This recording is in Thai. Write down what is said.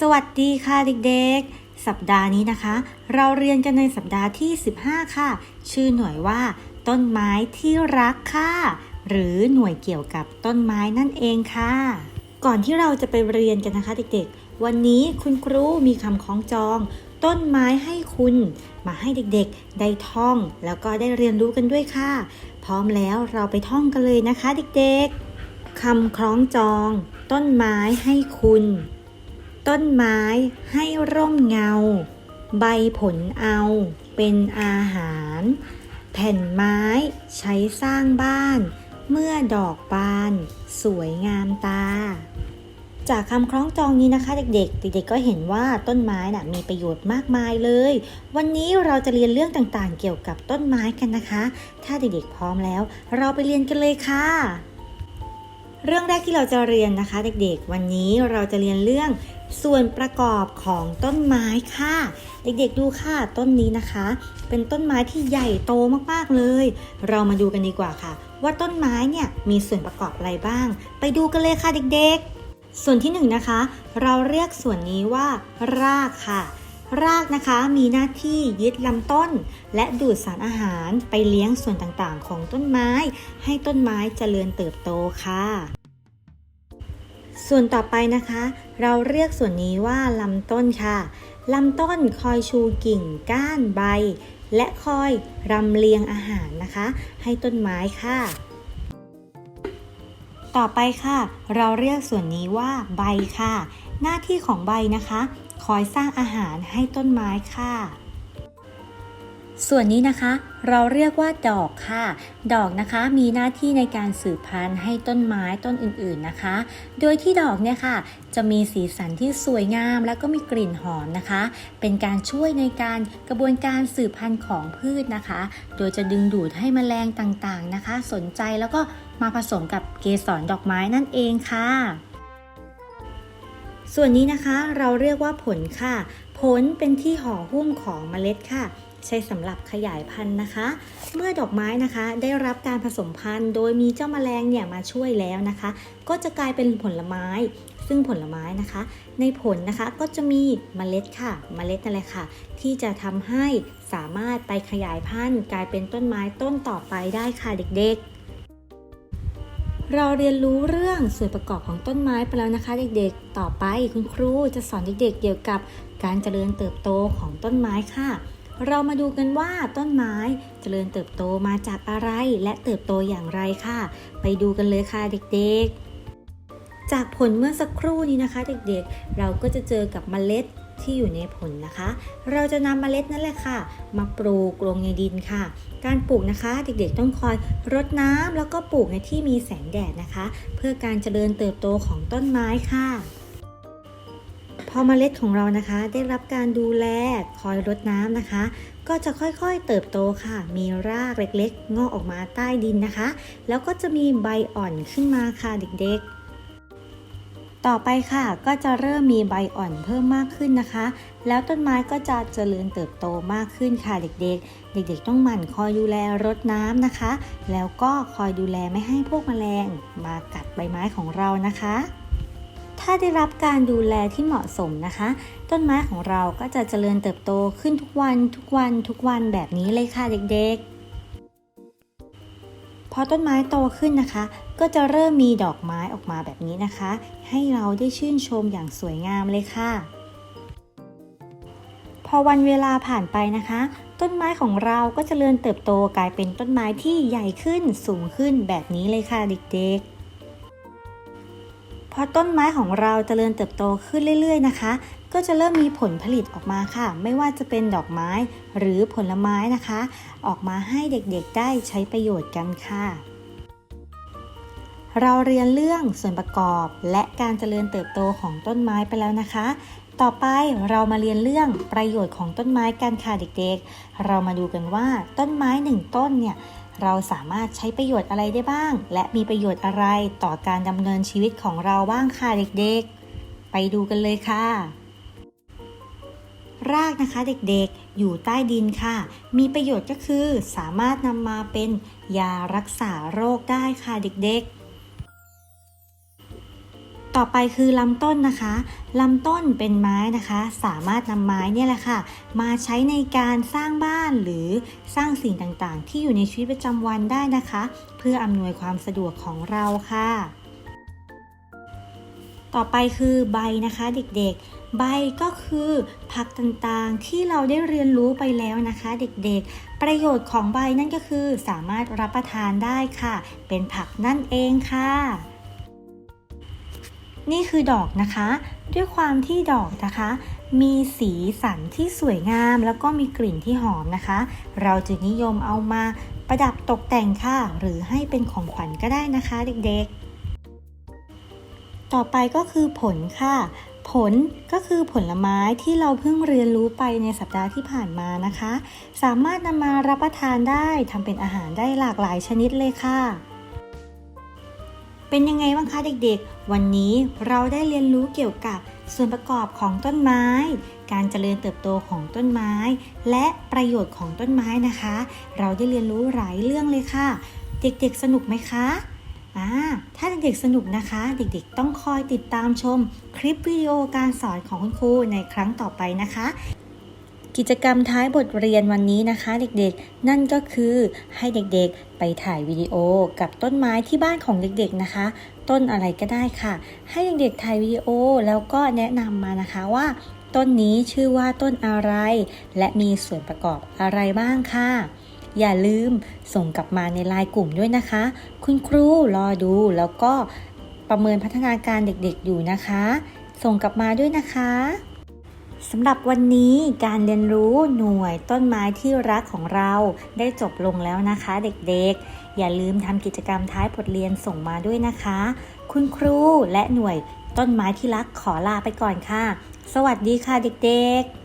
สวัสดีค่ะเด็กๆ สัปดาห์นี้นะคะ เราเรียนกันในสัปดาห์ที่ 15 ค่ะ ชื่อหน่วยว่า ต้นไม้ที่รักค่ะ หรือหน่วยเกี่ยวกับต้นไม้นั่นเองค่ะ ก่อนที่เราจะไปเรียนกันนะคะ เด็กๆ วันนี้คุณครูมีคำคล้องจอง ต้นไม้ให้คุณ มาให้เด็กๆ ได้ท่อง แล้วก็ได้เรียนรู้กันด้วยค่ะ พร้อมแล้วเราไปท่องกันเลยนะคะ เด็กๆคำคล้องจอง ต้นไม้ให้คุณ ต้นไม้ให้ร่มเงา ใบผลเอาเป็นอาหาร แผ่นไม้ใช้สร้างบ้าน เมื่อดอกบาน สวยงามตา จากคำคล้องจองนี้นะคะ เด็กๆ เด็กๆก็เห็นว่าต้นไม้น่ะมีประโยชน์มากมายเลย วันนี้เราจะเรียนเรื่องต่างๆ เกี่ยวกับต้นไม้กันนะคะ ถ้าเด็กๆพร้อมแล้ว เราไปเรียนกันเลยค่ะเรื่องแรกที่เราจะเรียนนะคะ เด็กๆ วันนี้เราจะเรียนเรื่อง ส่วนประกอบของต้นไม้ค่ะ เด็กๆดูค่ะต้นนี้นะคะ เป็นต้นไม้ที่ใหญ่โตมากๆเลย เรามาดูกันดีกว่าค่ะ ว่าต้นไม้เนี่ยมีส่วนประกอบอะไรบ้าง ไปดูกันเลยค่ะเด็กๆ ส่วนที่หนึ่งนะคะ เราเรียกส่วนนี้ว่า รากค่ะ รากนะคะมีหน้าที่ยึดลำต้น และดูดสารอาหารไปเลี้ยงส่วนต่างๆ ของต้นไม้ ให้ต้นไม้เจริญเติบโตค่ะ ส่วนต่อไปนะคะ เราเรียกส่วนนี้ว่าลำต้นค่ะลำต้นคอยชูกิ่งก้านใบ และคอยรำเลียงอาหารนะคะ ให้ต้นไม้ค่ะ ต่อไปค่ะ เราเรียกส่วนนี้ว่าใบค่ะ หน้าที่ของใบนะคะ คอยสร้างอาหารให้ต้นไม้ค่ะ ส่วนนี้นะคะเราเรียกว่าดอกค่ะ ดอกนะคะมีหน้าที่ในการสืบพันธุ์ให้ต้นไม้ต้นอื่นๆนะคะ โดยที่ดอกเนี่ยค่ะ จะมีสีสันที่สวยงาม แล้วก็มีกลิ่นหอมนะคะ เป็นการช่วยในการกระบวนการสืบพันธุ์ของพืชนะคะ โดยจะดึงดูดให้แมลงต่างๆนะคะ สนใจแล้วก็มาผสมกับเกสรดอกไม้นั่นเองค่ะส่วนนี้นะคะเราเรียกว่าผลค่ะ ผลเป็นที่ห่อหุ้มของเมล็ดค่ะ ใช้สำหรับขยายพันธุ์นะคะ เมื่อดอกไม้นะคะได้รับการผสมพันธุ์ โดยมีเจ้าแมลงเนี่ยมาช่วยแล้วนะคะ ก็จะกลายเป็นผลไม้ ซึ่งผลไม้นะคะ ในผลนะคะก็จะมีเมล็ดค่ะ เมล็ดนั่นแหละค่ะ ที่จะทำให้สามารถไปขยายพันธุ์ กลายเป็นต้นไม้ต้นต่อไปได้ค่ะเด็กๆเราเรียนรู้เรื่องส่วนประกอบของต้นไม้ไปแล้วนะคะ เด็กๆ ต่อไปคุณครูจะสอนเด็กๆ เกี่ยวกับการเจริญเติบโตของต้นไม้ค่ะ เรามาดูกันว่าต้นไม้เจริญเติบโตมาจากอะไรและเติบโตอย่างไรค่ะ ไปดูกันเลยค่ะเด็กๆ จากผลเมื่อสักครู่นี้นะคะ เด็กๆ เราก็จะเจอกับเมล็ดที่อยู่ในผลนะคะ เราจะนำเมล็ดนั่นแหละค่ะ มาปลูกลงในดินค่ะ การปลูกนะคะ เด็กๆต้องคอยรดน้ำแล้วก็ปลูกในที่มีแสงแดดนะคะ เพื่อการเจริญเติบโตของต้นไม้ค่ะ พอเมล็ดของเรานะคะ ได้รับการดูแลคอยรดน้ำนะคะ ก็จะค่อยๆเติบโตค่ะ มีรากเล็กๆ งอกออกมาใต้ดินนะคะ แล้วก็จะมีใบอ่อนขึ้นมาค่ะเด็กๆ ต่อไปค่ะก็จะเริ่มมีใบอ่อนเพิ่มมากขึ้นนะคะ แล้วต้นไม้ก็จะเจริญเติบโตมากขึ้นค่ะเด็กๆ เด็กๆ ต้องหมั่นคอยดูแลรดน้ำนะคะ แล้วก็คอยดูแลไม่ให้พวกแมลงมากัดใบไม้ของเรานะคะ ถ้าได้รับการดูแลที่เหมาะสมนะคะ ต้นไม้ของเราก็จะเจริญเติบโตขึ้นทุกวันทุกวันทุกวันแบบนี้เลยค่ะเด็กๆ พอต้นไม้โตขึ้นนะคะ ก็จะเริ่มมีดอกไม้ออกมาแบบนี้นะคะ ให้เราได้ชื่นชมอย่างสวยงามเลยค่ะ พอวันเวลาผ่านไปนะคะ ต้นไม้ของเราก็จเจริญเติบโตกลายเป็นต้นไม้ที่ใหญ่ขึ้นสูงขึ้นแบบนี้เลยค่ะเด็กๆ พอต้นไม้ของเราจเจริญเติบโตขึ้นเรื่อย ๆ นะคะ ก็จะเริ่มมีผลผลิตออกมาค่ะ ไม่ว่าจะเป็นดอกไม้หรือผลไม้นะคะ ออกมาให้เด็กๆได้ใช้ประโยชน์กันค่ะ เราเรียนเรื่องส่วนประกอบและการเจริญเติบโตของต้นไม้ไปแล้วนะคะ ต่อไปเรามาเรียนเรื่องประโยชน์ของต้นไม้กันค่ะเด็กๆ เรามาดูกันว่าต้นไม้หนึ่งต้นเนี่ย เราสามารถใช้ประโยชน์อะไรได้บ้าง และมีประโยชน์อะไรต่อการดำเนินชีวิตของเราบ้างค่ะเด็กๆ ไปดูกันเลยค่ะ รากนะคะเด็กๆอยู่ใต้ดินค่ะ มีประโยชน์ก็คือสามารถนำมาเป็นยารักษาโรคได้ค่ะเด็กๆ ต่อไปคือลำต้นนะคะลำต้นเป็นไม้นะคะ สามารถนำไม้เนี่ยแหละค่ะ มาใช้ในการสร้างบ้านหรือสร้างสิ่งต่างๆ ที่อยู่ในชีวิตประจำวันได้นะคะ เพื่ออำนวยความสะดวกของเราค่ะ ต่อไปคือใบนะคะเด็กๆ ใบก็คือผักต่างๆที่เราได้เรียนรู้ไปแล้วนะคะ เด็กๆ ประโยชน์ของใบนั่นก็คือสามารถรับประทานได้ค่ะ เป็นผักนั่นเองค่ะ นี่คือดอกนะคะ ด้วยความที่ดอกนะคะ มีสีสันที่สวยงามแล้วก็มีกลิ่นที่หอมนะคะ เราจะนิยมเอามาประดับตกแต่งค่ะ หรือให้เป็นของขวัญก็ได้นะคะเด็กๆ ต่อไปก็คือผลค่ะ ผลก็คือผลไม้ที่เราเพิ่งเรียนรู้ไปในสัปดาห์ที่ผ่านมานะคะ สามารถนำมารับประทานได้ทำเป็นอาหารได้หลากหลายชนิดเลยค่ะ เป็นยังไงบ้างคะเด็กๆ วันนี้เราได้เรียนรู้เกี่ยวกับส่วนประกอบของต้นไม้ การเจริญเติบโตของต้นไม้ และประโยชน์ของต้นไม้นะคะ เราได้เรียนรู้หลายเรื่องเลยค่ะ เด็กๆสนุกไหมคะอ่าถ้าเด็กๆสนุกนะคะ เด็กๆ ต้องคอยติดตามชม คลิปวิดีโอการสอนของคุณครูในครั้งต่อไปนะคะ กิจกรรมท้ายบทเรียนวันนี้นะคะ เด็กๆ นั่นก็คือให้เด็กๆ ไปถ่ายวิดีโอกับต้นไม้ที่บ้านของเด็กๆนะคะ ต้นอะไรก็ได้ค่ะ ให้เด็กๆถ่ายวิดีโอแล้วก็แนะนำมานะคะว่าต้นนี้ชื่อว่าต้นอะไร และมีส่วนประกอบอะไรบ้างค่ะ อย่าลืมส่งกลับมาในไลน์กลุ่มด้วยนะคะ คุณครูรอดูแล้วก็ประเมินพัฒนาการเด็กๆอยู่นะคะ ส่งกลับมาด้วยนะคะ สำหรับวันนี้การเรียนรู้หน่วยต้นไม้ที่รักของเราได้จบลงแล้วนะคะเด็กๆ อย่าลืมทำกิจกรรมท้ายบทเรียนส่งมาด้วยนะคะ คุณครูและหน่วยต้นไม้ที่รักขอลาไปก่อนค่ะ สวัสดีค่ะเด็กๆ